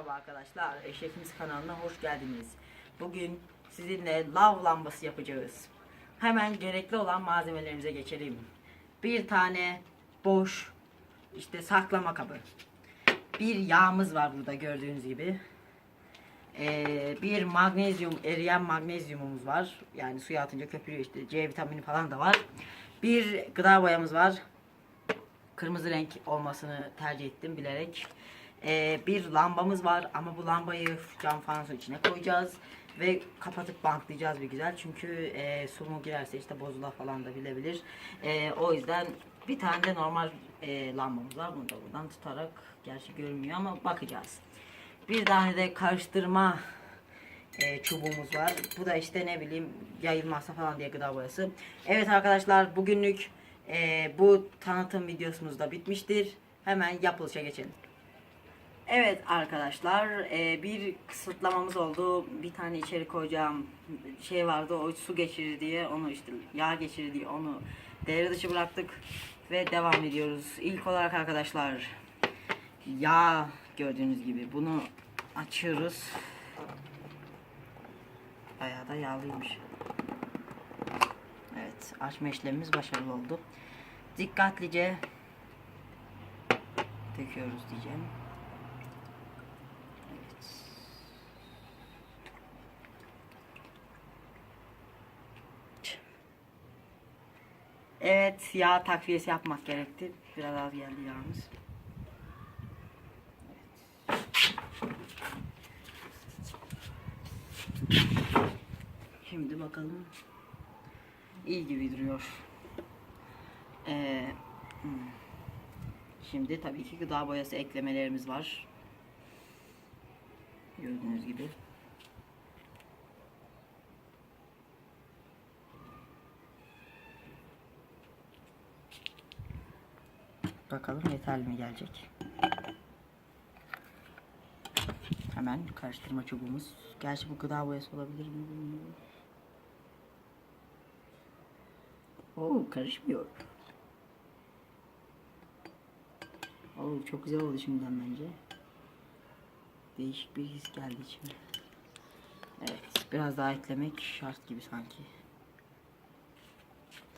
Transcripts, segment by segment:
Merhaba arkadaşlar, Eşefimiz kanalına hoş geldiniz. Bugün sizinle lav lambası yapacağız. Hemen gerekli olan malzemelerimize geçelim. Bir tane boş işte saklama kabı. Bir yağımız var burada gördüğünüz gibi. Ee, bir magnezyum, eriyen magnezyumumuz var. Yani suya atınca köpürüyor işte. C vitamini falan da var. Bir gıda boyamız var kırmızı renk olmasını tercih ettim bilerek. Ee, bir lambamız var ama bu lambayı cam fanusun içine koyacağız ve kapatıp bantlayacağız bir güzel çünkü e, su mu girerse işte bozula falan da bilebilir. E, o yüzden bir tane de normal e, lambamız var. Bunu da buradan tutarak gerçi görünmüyor ama bakacağız. Bir tane de karıştırma e, çubuğumuz var. Bu da işte ne bileyim yayılmazsa falan diye gıda boyası. Evet arkadaşlar bugünlük e, bu tanıtım videosumuz da bitmiştir. Hemen yapılışa geçelim. Evet arkadaşlar e, bir kısıtlamamız oldu. Bir tane içeri koyacağım şey vardı o su geçirir diye onu işte yağ geçirir diye onu devre dışı bıraktık ve devam ediyoruz. İlk olarak arkadaşlar yağ gördüğünüz gibi bunu açıyoruz. Bayağı da yağlıymış. Evet, açma işlemimiz başarılı oldu. Dikkatlice döküyoruz diyeceğim. Evet. Evet, yağ takviyesi yapmak gerekti. Biraz az geldi yağımız. Şimdi bakalım. İyi gibi duruyor. Ee, hmm. Şimdi tabii ki gıda boyası eklemelerimiz var. Gördüğünüz gibi. Bakalım yeterli mi gelecek. Hemen karıştırma çubuğumuz. Gerçi bu gıda boyası olabilir mi bilmiyorum. Oo karışmıyor. Oo çok güzel oldu şimdiden bence. Değişik bir his geldi içime. Evet biraz daha eklemek şart gibi sanki.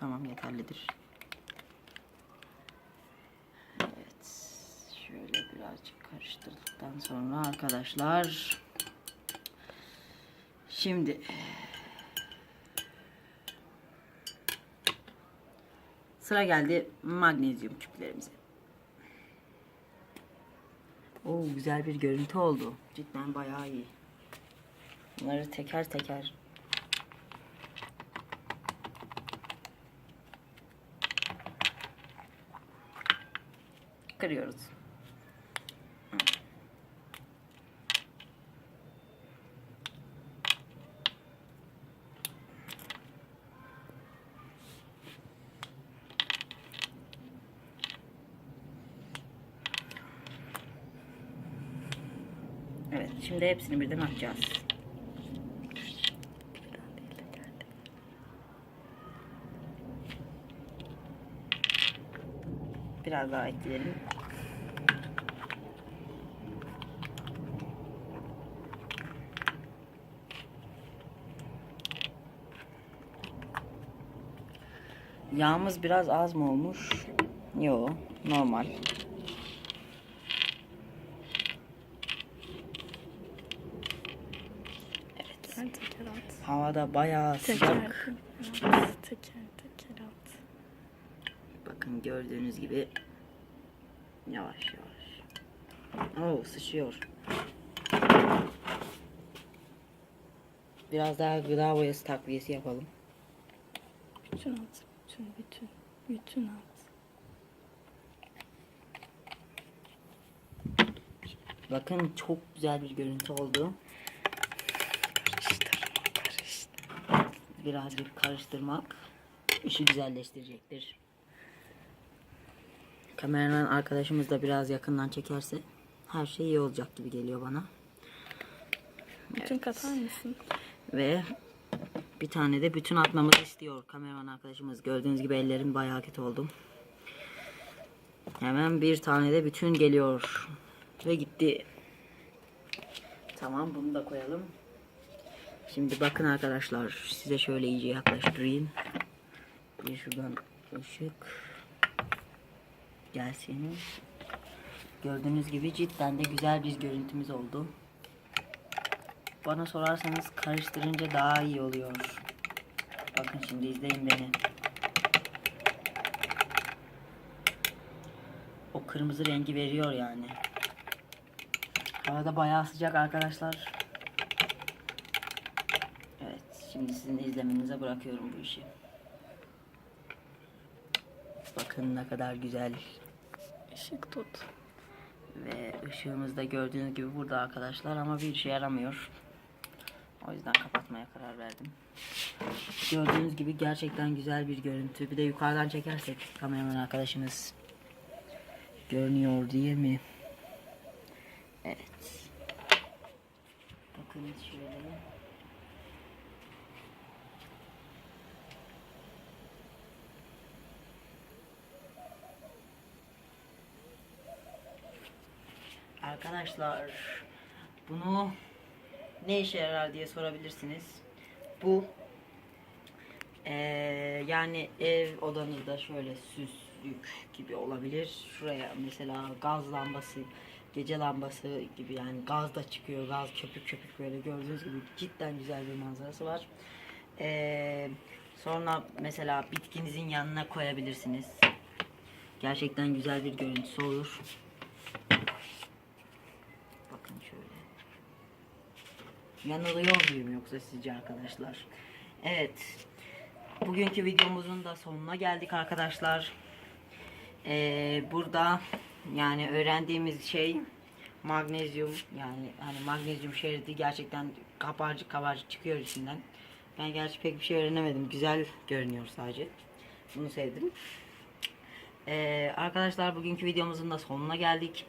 Tamam yeterlidir. Evet şöyle birazcık karıştırdıktan sonra arkadaşlar şimdi Sıra geldi magnezyum küplerimize. Oo güzel bir görüntü oldu. Cidden bayağı iyi. Bunları teker teker kırıyoruz. Evet, şimdi hepsini birden atacağız. Biraz daha ekleyelim. Yağımız biraz az mı olmuş? Yo, normal. Evet. Teker teker at. Havada bayağı Teker sıcak. Teker teker at. Bakın gördüğünüz gibi yavaş yavaş. Oo sıçıyor. Biraz daha gıda boyası takviyesi yapalım. Bütün at. Bütün bütün. Bütün at. Bakın çok güzel bir görüntü oldu. Karıştırma karıştır. Birazcık karıştırmak işi güzelleştirecektir. Kameraman arkadaşımız da biraz yakından çekerse her şey iyi olacak gibi geliyor bana. Bütün katar mısın? Ve bir tane de bütün atmamızı istiyor kameraman arkadaşımız. Gördüğünüz gibi ellerim bayağı kötü oldu. Hemen bir tane de bütün geliyor. Ve gitti. Tamam bunu da koyalım. Şimdi bakın arkadaşlar size şöyle iyice yaklaştırayım. Bir şuradan ışık gelsin. Gördüğünüz gibi cidden de güzel bir görüntümüz oldu. Bana sorarsanız karıştırınca daha iyi oluyor. Bakın şimdi izleyin beni. O kırmızı rengi veriyor yani. Havada bayağı sıcak arkadaşlar. Evet, şimdi sizin izlemenize bırakıyorum bu işi. Bakın ne kadar güzel Işık tut. ve ışığımız da gördüğünüz gibi burada arkadaşlar ama bir işe yaramıyor. O yüzden kapatmaya karar verdim. Gördüğünüz gibi gerçekten güzel bir görüntü. Bir de yukarıdan çekersek kameraman arkadaşımız görünüyor değil mi? Evet. Bakın şöyle. Arkadaşlar bunu ne işe yarar diye sorabilirsiniz. Bu eee, yani ev odanızda şöyle süslük gibi olabilir. Şuraya mesela gaz lambası, gece lambası gibi yani gaz da çıkıyor. Gaz köpük köpük böyle gördüğünüz gibi cidden güzel bir manzarası var. Eee, sonra mesela bitkinizin yanına koyabilirsiniz. Gerçekten güzel bir görüntüsü olur. Bakın şöyle. Yanılıyor muyum yoksa sizce arkadaşlar? Evet. Bugünkü videomuzun da sonuna geldik arkadaşlar. Ee, burada yani öğrendiğimiz şey magnezyum yani hani magnezyum şeridi gerçekten kabarcık kabarcık çıkıyor içinden. Ben gerçi pek bir şey öğrenemedim. Güzel görünüyor sadece. Bunu sevdim. Ee, arkadaşlar bugünkü videomuzun da sonuna geldik.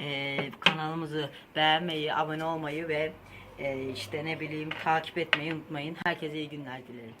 Ee, kanalımızı beğenmeyi, abone olmayı ve e, işte ne bileyim takip etmeyi unutmayın. Herkese iyi günler dilerim.